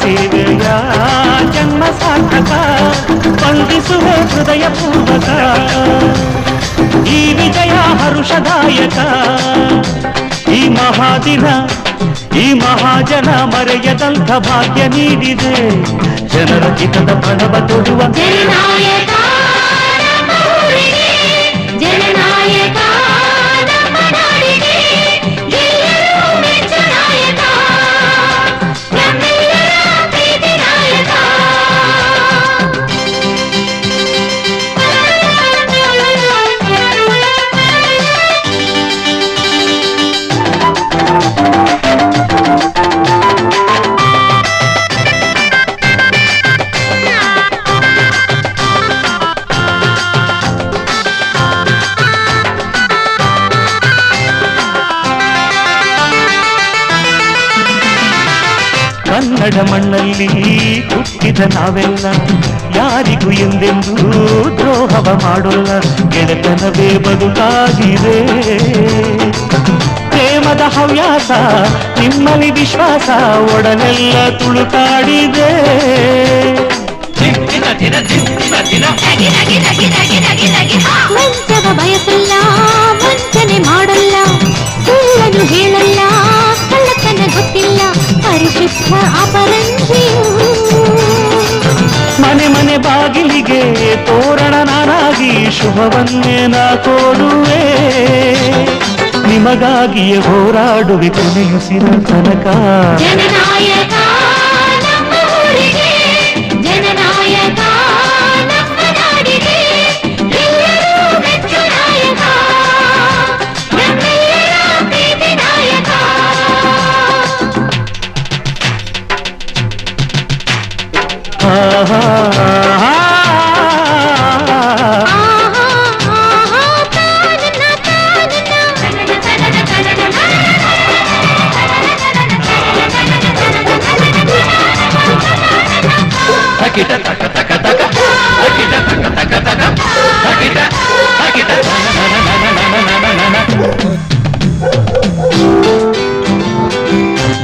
ಜನಸೇವೆಯ ಜನ್ಮ ಸಾರ್ಥಕ ಸ್ಪಂದಿಸುವೆ ಹೃದಯ ಪೂರ್ವಕ ಈ ವಿಜಯ ಹರುಷದಾಯಕ ಈ ಮಹಾದಿನ ಈ ಮಹಾಜನ ಮರೆಯದಂಥ ಭಾಗ್ಯ ನೀಡಿದೆ ಜನರ ಹಿತದ ಪ್ರಣವ ತೊಡುವ ಕನ್ನಡ ಮಣ್ಣಲ್ಲಿ ಹುಟ್ಟಿದ ನಾವೆಲ್ಲ ಯಾರಿಗೂ ಎಂದೆಂದೂ ದ್ರೋಹವ ಮಾಡೋಲ್ಲ. ಗೆಳೆತನವೇ ಬದುಕಾಗಿದೆ. ಪ್ರೇಮದ ಹವ್ಯಾಸ ನಿಮ್ಮಲ್ಲಿ ವಿಶ್ವಾಸ ಒಡನೆಲ್ಲ ತುಳುಕಾಡಿದೆ. ಬಯಸಲ್ಲ ಮನೆ ಮನೆ ಬಾಗಿಲಿಗೆ ತೋರಣ ನಾನಾಗಿ ಶುಭವನ್ನೇ ನಾ ತೋರುವೆ ನಿಮಗಾಗಿಯೇ ಹೋರಾಡುವೆ ಕೊನೆಯುಸಿರ ತನಕ.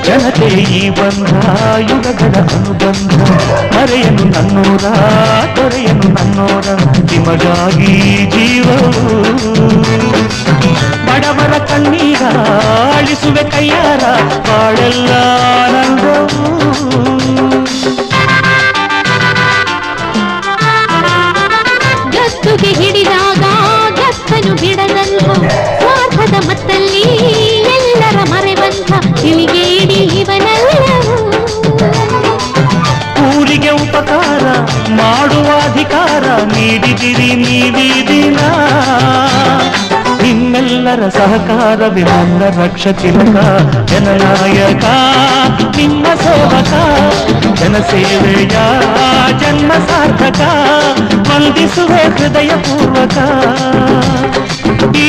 ಜನತೆ ಈ ಬಂಧ ಯುಗಗಳ ಅನುಬಂಧ ಮರೆಯನು ನನ್ನೋರ ತೊರೆಯನು ನನ್ನೋರ ನಿಮಗಾಗಿ ಜೀವವು ಬಡವರ ಕಣ್ಣೀರ ಅಳಿಸುವೆ ಕೈಯಾರ ಬಾಳೆಲ್ಲ ಆನಂದವು ಮತ್ತಲ್ಲಿ ಎಲ್ಲರ ಮರೆವಂತ ತಿಳಿಗೇಡಿ ಇವನೆಲ್ಲವೂ ಊರಿಗೆ ಉಪಕಾರ ಮಾಡುವ ಅಧಿಕಾರ ನೀಡಿದಿರಿ ನೀಡಿ ದಿನ. ನಿಮ್ಮೆಲ್ಲರ ಸಹಕಾರವೇ ನನ್ನ ರಕ್ಷ ತಿಲಕ, ಜನನಾಯಕ, ನಿಮ್ಮ ಸೇವಕ, ಜನಸೇವೆಯ ಜನ್ಮ ಸಾರ್ಥಕ, ವಂದಿಸುವೆ ಹೃದಯ ಪೂರ್ವಕ ಈ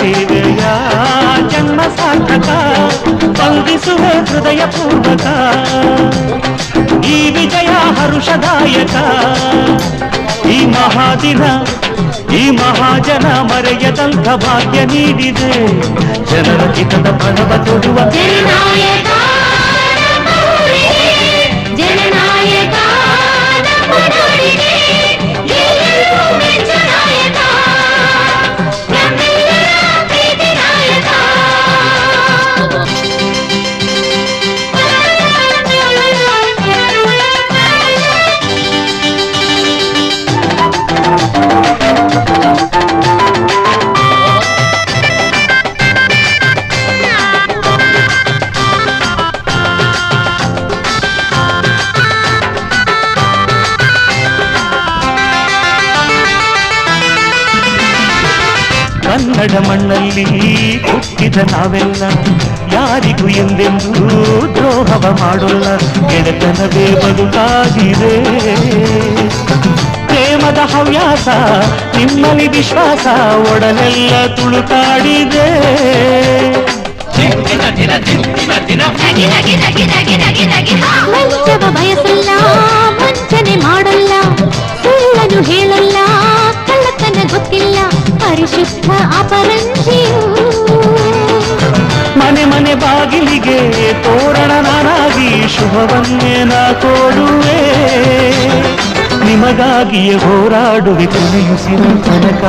ಜನರ ಭವನೆ ಕಳೆವ ಜನನಾಯಕ ನಿಮ್ಮ ಸೇವಕ ಜನಸೇವೆಯ ಜನ್ಮ ಸಾರ್ಥಕ ವಂದಿಸುವೆ ಹೃದಯ ಪೂರ್ವಕ ಈ ವಿಜಯ ಹರುಷದಾಯಕ ಈ ಮಹಾದಿನ ಈ ಮಹಾಜನ ಮರೆಯದಂಥ ಭಾಗ್ಯ ನೀಡಿದೆ ಜನರ ಹಿತದ ಪದವ ತೊಡುವ ಜನನಾಯಕ ಕನ್ನಡ ಮಣ್ಣಲ್ಲಿ ಹುಟ್ಟಿದ ನಾವೆಲ್ಲ ಯಾರಿಗೂ ಎಂದೆಂದೂ ದ್ರೋಹವ ಮಾಡೋಲ್ಲ. ಗೆಳೆತನವೇ ಬದುಕಾಗಿದೆ ಪ್ರೇಮದ ಹವ್ಯಾಸ ನಿಮ್ಮಲ್ಲಿ ವಿಶ್ವಾಸ ಒಡಲೆಲ್ಲ ತುಳುಕಾಡಿದೆ ಬಯಸಲ್ಲ ವಂಚನೆ ಮಾಡಲ್ಲ. ಸುಳ್ಳನು ಹೇಳಲ್ಲ ಕಳ್ಳತನ ಗೊತ್ತಿಲ್ಲ. ಪರಿಶುದ್ಧ ಅಪರಂಜಿಯು ಮನೆ ಮನೆ ಬಾಗಿಲಿಗೆ ತೋರಣ ನಾನಾಗಿ ಶುಭವನ್ನೇ ನಾ ಕೋಡುವೆ. ನಿಮಗಾಗಿಯೇ ಹೋರಾಡುವೆ ಕೊನೆಯುಸಿರು ತನಕ.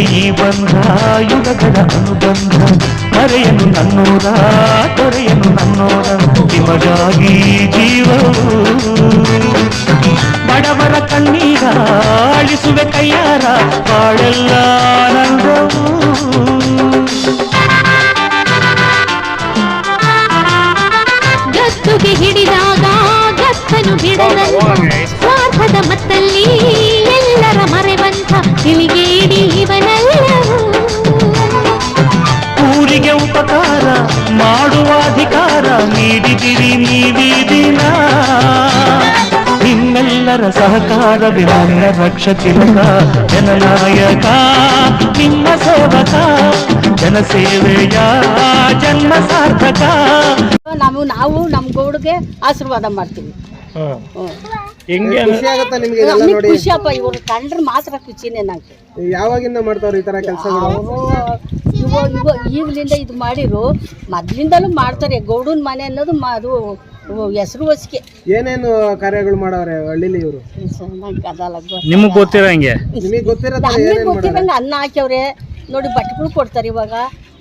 ಈ ಬಂಧ ಯುಗಗಳ ಅನುಬಂಧ ಮರೆಯನು ನನ್ನೋರ ತೊರೆಯನು ನನ್ನೋರ, ನಿಮಗಾಗಿ ಜೀವ ಬಡವರ ಕಣ್ಣೀರ ಅಳಿಸುವೆ ಕೈಯಾರ ಬಾಳೆಲ್ಲ ಗತ್ತುಗೆ ಹಿಡಿದಾಗ ಗತ್ತನು ಬಿಡದ ಸ್ವಾರ್ಥದ ಮತ್ತಲ್ಲಿ ನೀಡಿದಿರಿ ನೀಡಿ ದಿನ. ನಿಮ್ಮೆಲ್ಲರ ಸಹಕಾರವೇ ನನ್ನ ರಕ್ಷ ತಿಲಕ. ಜನನಾಯಕ ನಿಮ್ಮ ಸೇವಕ ಜನಸೇವೆಯ ಜನ್ಮ ಸಾರ್ಥಕ. ನಾವು ನಾವು ನಮ್ಮ ಗೌಡ್ಗೆ ಆಶೀರ್ವಾದ ಮಾಡ್ತೀವಿ. ಹೆಂಗೆ ಖುಷಿ ಆಗುತ್ತಾ ನಿಮ್ಗೆ ಇದೆಲ್ಲ ನಮ್ಗೆ ನೋಡಿ? ಖುಷಿಯಪ್ಪ ಇವ್ರು ಕಂಡ್ರೆ ಮಾತ್ರ ಖುಷಿನೇ ನಂಗೆ. ಯಾವಾಗಿಂದ ಮಾಡ್ತಾವ್ರ ಈ ತರ ಕೆಲಸಗಳು? ಅವರು ಇವಾಗ ಇವಾಗ ಈಗಲಿಂದ ಇದು ಮಾಡಿರು ಮೊದ್ಲಿಂದಲೂ ಮಾಡ್ತಾರೆ ಗೌಡನ ಮನೆ ಅನ್ನೋದು ಮ- ಅದು ಹೆಸರು ವಸಿಕೆ. ಏನೇನು ಕಾರ್ಯಗಳು ಮಾಡವ್ರೆ ಹಳ್ಳಿಲಿ ಇವರು? ನಂಗೆ ಅದಲ್ಲ ಗೊತ್ತು. ನಿಮಗೆ ಗೊತ್ತಿರಂಗೆ ನಿಮಗೆ ಗೊತ್ತಿರತ್ತ ನಮ್ಗೆ ಏನೇನ್ ಮಾಡವ್ರೆ ಗೊತ್ತಿರಂಗೆ ಅನ್ನ ಹಾಕ್ಯವ್ರೆ. ನೋಡಿ ಬಟ್ಟೆಗಳು ಕೊಡ್ತಾರೆ ಇವಾಗ.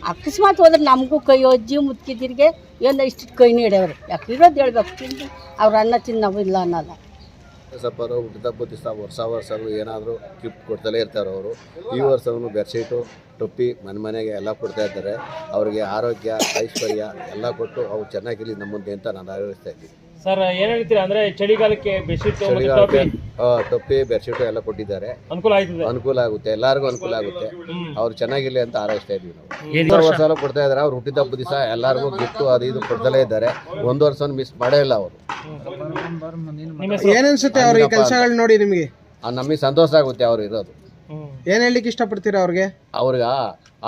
ಅಕಸ್ಮಾತ್ ಹೋದ್ರೆ ನಮಗೂ ಕೈ ಅಜ್ಜಿ ಮುತ್ಕಿದಿರಿಗೆ ಏನೋ ಇಷ್ಟು ಕೈ ನೀಡವ್ರೆ. ಯಾಕೆ ಇರೋದು ಹೇಳ್ಬೇಕು? ತಿಂದು ಅವ್ರ ಅನ್ನ ತಿಂದು ನಾವು ಇಲ್ಲ ಅನ್ನಲ್ಲ. ಸಪ್ಪರು ಹುಟ್ಟಿದಬ್ಬ ದಿವಸ ವರ್ಷ ವರ್ಷ ಏನಾದರೂ ಗಿಫ್ಟ್ ಕೊಡ್ತಲೇ ಇರ್ತಾರೆ ಅವರು ಈ ವರ್ಷವೂ ಬೆಡ್ಶೀಟು ಟೊಪ್ಪಿ ಮನೆ ಮನೆಗೆ ಎಲ್ಲ ಕೊಡ್ತಾ ಇದ್ದಾರೆ. ಅವರಿಗೆ ಆರೋಗ್ಯ ಐಶ್ವರ್ಯ ಎಲ್ಲ ಕೊಟ್ಟು ಅವ್ರು ಚೆನ್ನಾಗಿರಲಿ ನಮ್ಮ ಮುಂದೆ ಅಂತ ನಾನು ಆಗ್ರಹಿಸ್ತಾ ಇದ್ದೀನಿ. ಸರ್ ಏನ್ ಹೇಳ್ತೀರಾ? ಅಂದ್ರೆ ಚಳಿಗಾಲಕ್ಕೆ ಬೆಡ್ಶೀಟ್ ಚಳಿಗಾಲಕ್ಕೆ ಆ, ಟೊಪ್ಪಿ ಬೆಡ್ಶೀಟು ಎಲ್ಲ ಕೊಟ್ಟಿದ್ದಾರೆ. ಅನುಕೂಲ ಆಯ್ತದೆ? ಅನುಕೂಲ ಆಗುತ್ತೆ. ಎಲ್ಲರಿಗೂ ಅನುಕೂಲ ಆಗುತ್ತೆ. ಅವ್ರು ಚೆನ್ನಾಗಿರ್ಲಿ ಅಂತ ಆರೈಸ್ತಾ ಇದೀವಿ ನಾವು. ವರ್ಷ ಕೊಡ್ತಾ ಇದ್ದಾರೆ. ಅವ್ರು ಹುಟ್ಟಿದಬ್ಬ ದಿವಸ ಎಲ್ಲರಿಗೂ ಗಿಫ್ಟು ಅದು ಇದು ಕೊಡ್ತಲೇ ಇದ್ದಾರೆ. ಒಂದು ವರ್ಷ ಮಿಸ್ ಮಾಡೇ ಇಲ್ಲ ಅವರು. ಏನ್ ಅನ್ಸುತ್ತೆ ಅವ್ರ ಈ ಕೆಲಸಗಳು ನೋಡಿ ನಿಮ್ಗೆ? ನಮಗೆ ಸಂತೋಷ ಆಗುತ್ತೆ ಅವ್ರು ಇರೋದು. ಏನ್ ಹೇಳ್ಲಿಕ್ಕೆ ಇಷ್ಟಪಡ್ತೀರಾ ಅವ್ರಿಗೆ? ಅವ್ರಿಗ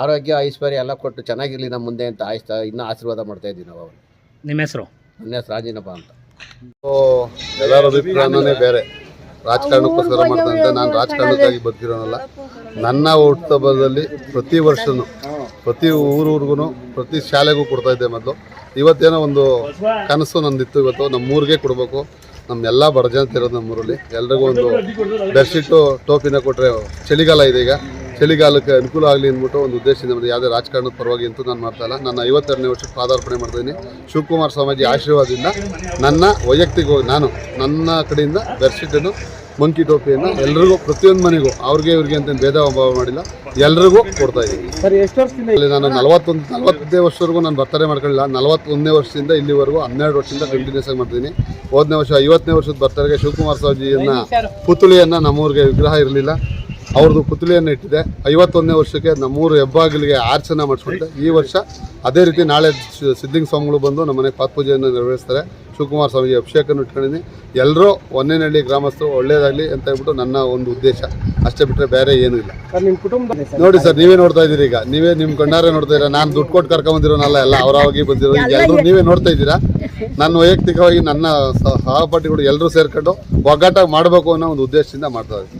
ಆರೋಗ್ಯ ಐಶ್ವರ್ಯ ಎಲ್ಲ ಕೊಟ್ಟು ಚೆನ್ನಾಗಿರ್ಲಿ ನಮ್ಮ ಮುಂದೆ ಅಂತ ಆಯ್ತಾ ಇನ್ನೂ ಆಶೀರ್ವಾದ ಮಾಡ್ತಾ ಇದ್ದೀವಿ ನಾವು ಅವ್ರು ನಿಮ್ಮ ಹೆಸರು? ನನ್ನ ಹೆಸರು ರಾಜಿನಪ್ಪ ಅಂತ. ಎಲ್ಲರ ಅಭಿಪ್ರಾಯನೇ ಬೇರೆ. ರಾಜಕಾರಣಕ್ಕೋಸ್ಕರ ಮಾಡ್ತಾರೆ ನಾನು ರಾಜಕಾರಣಕ್ಕಾಗಿ ಬರ್ತಿರೋನಲ್ಲ. ನನ್ನ ಹುಟ್ಟುಹಬ್ಬದಲ್ಲಿ ಪ್ರತಿ ವರ್ಷನೂ ಪ್ರತಿ ಊರೂರ್ಗು ಪ್ರತಿ ಶಾಲೆಗೂ ಕೊಡ್ತಾ ಇದ್ದೆ ಮೊದಲು. ಇವತ್ತೇನೋ ಒಂದು ಕನಸು ನಂದಿತ್ತು. ಇವತ್ತು ನಮ್ಮ ಊರಿಗೆ ಕೊಡಬೇಕು. ನಮ್ಮ ಎಲ್ಲ ಬಡ ಜನತೆ ಇರೋದು ನಮ್ಮೂರಲ್ಲಿ. ಎಲ್ರಿಗೂ ಒಂದು ಬೆಡ್ಶೀಟು, ಟೋಪಿನ ಕೊಟ್ಟರೆ ಚಳಿಗಾಲ ಇದೆ ಈಗ. ಚಳಿಗಾಲಕ್ಕೆ ಅನುಕೂಲ ಆಗಲಿ ಅಂದ್ಬಿಟ್ಟು ಒಂದು ಉದ್ದೇಶದಿಂದ ಮಾಡಿದೆ ಯಾವುದೇ ರಾಜಕಾರಣದ ಪರವಾಗಿ ಅಂತೂ ನಾನು ಮಾಡ್ತಾ ಇಲ್ಲ. ನನ್ನ ಐವತ್ತೆರಡನೇ ವರ್ಷಕ್ಕೆ ಪಾದಾರ್ಪಣೆ ಮಾಡ್ತೀನಿ ಶಿವಕುಮಾರ್ ಸ್ವಾಮೀಜಿ ಆಶೀರ್ವಾದದಿಂದ ನನ್ನ ವೈಯಕ್ತಿಕವಾಗಿ ನಾನು ನನ್ನ ಕಡೆಯಿಂದ ಬೆಡ್ಶೀಟನ್ನು ಮಂಕಿ ಟೋಪಿಯನ್ನು ಎಲ್ರಿಗೂ ಪ್ರತಿಯೊಂದು ಮನೆಗೂ ಅವ್ರಿಗೆ ಇವ್ರಿಗೆ ಅಂತ ಭೇದ ಭಾವ ಮಾಡಿಲ್ಲ. ಎಲ್ರಿಗೂ ಕೊಡ್ತಾ ಇದ್ದೀನಿ ಸರ್ ಎಷ್ಟು ವರ್ಷದಿಂದ ಅಲ್ಲಿ ನಾನು ನಲವತ್ತೊಂದು ನಲವತ್ತೇ ವರ್ಷವರೆಗೂ ನಾನು ಬರ್ತಾರೆ ಮಾಡ್ಕೊಳ್ಳಿಲ್ಲ. ನಲವತ್ತೊಂದನೇ ವರ್ಷದಿಂದ ಇಲ್ಲಿವರೆಗೂ ಹನ್ನೆರಡು ವರ್ಷದಿಂದ ಕಂಟಿನ್ಯೂಸ್ ಆಗಿ ಮಾಡ್ತೀನಿ ಹೋದನೇ ವರ್ಷ ಐವತ್ತನೇ ವರ್ಷದ ಬರ್ತಾರೆ ಶಿವಕುಮಾರ್ ಸ್ವಾಮೀಜಿಯನ್ನ ಪುತ್ಳಿಯನ್ನು ನಮ್ಮೂರಿಗೆ ವಿಗ್ರಹ ಇರಲಿಲ್ಲ. ಅವ್ರದ್ದು ಪುತ್ಲಿಯನ್ನು ಇಟ್ಟಿದೆ. ಐವತ್ತೊಂದನೇ ವರ್ಷಕ್ಕೆ ನಮ್ಮೂರು ಹೆಬ್ಬಾಗಿಲಿಗೆ ಆರ್ಚನೆ ಮಾಡಿಸ್ಕೊಂಡೆ ಈ ವರ್ಷ ಅದೇ ರೀತಿ ನಾಳೆ ಸಿದ್ಧಿಂಗ್ ಸ್ವಾಮಿಗಳು ಬಂದು ನಮ್ಮ ಮನೆಗೆ ಪಾತ್ಪೂಜೆಯನ್ನು ನೆರವೇರಿಸ್ತಾರೆ. ಶಿವಕುಮಾರ್ ಸ್ವಾಮಿಗೆ ಅಭಿಷೇಕನ ಇಟ್ಕೊಂಡಿದ್ದೀನಿ. ಎಲ್ಲರೂ ಒಂದೇನಹಳ್ಳಿ ಗ್ರಾಮಸ್ಥರು ಒಳ್ಳೇದಾಗಲಿ ಅಂತ ಹೇಳ್ಬಿಟ್ಟು ನನ್ನ ಒಂದು ಉದ್ದೇಶ. ಅಷ್ಟೇ ಬಿಟ್ಟರೆ ಬೇರೆ ಏನೂ ಇಲ್ಲ. ನಿಮ್ಮ ಕುಟುಂಬ ನೋಡಿ ಸರ್ ನೀವೇ ನೋಡ್ತಾ ಇದ್ದೀರಿ ಈಗ. ನೀವೇ ನಿಮ್ಮ ಕಣ್ಣಾರೆ ನೋಡ್ತಾ ಇದ್ದೀರಾ? ನಾನು ದುಡ್ಡು ಕೊಟ್ಟು ಕರ್ಕೊಂಬಂದಿರೋನಲ್ಲ ಎಲ್ಲ ಅವರಾಗಿ ಬಂದಿರೋ ಎಲ್ಲರೂ ನೀವೇ ನೋಡ್ತಾ ಇದ್ದೀರಾ? ನನ್ನ ವೈಯಕ್ತಿಕವಾಗಿ ನನ್ನ ಸಹ- ಸಹಪಾಠಿಗಳು ಎಲ್ಲರೂ ಸೇರ್ಕೊಂಡು ಒಗ್ಗಟ್ಟಾಗಿ ಮಾಡಬೇಕು ಅನ್ನೋ ಒಂದು ಉದ್ದೇಶದಿಂದ ಮಾಡ್ತಾ ಇದ್ದೀವಿ.